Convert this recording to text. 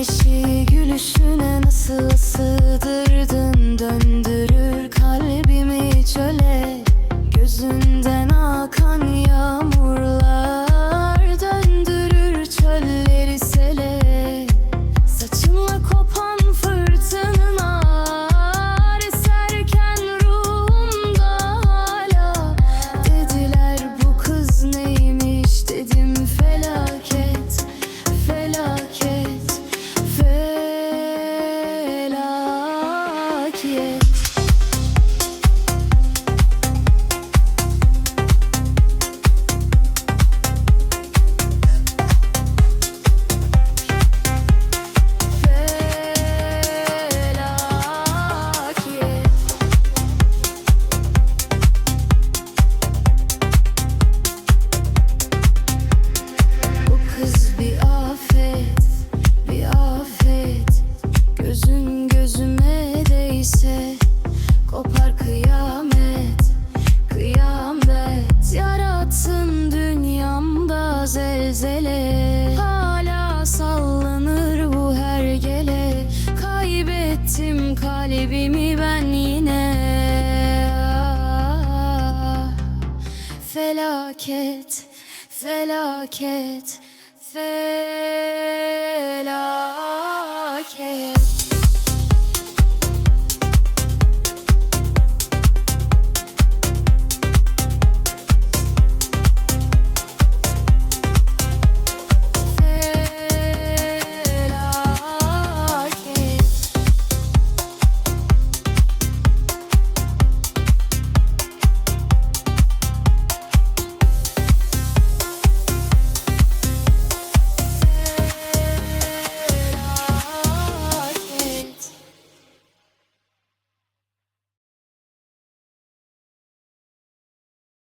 güneşi gülüşüne nasıl sığdırdın felaket, felaket, felaket.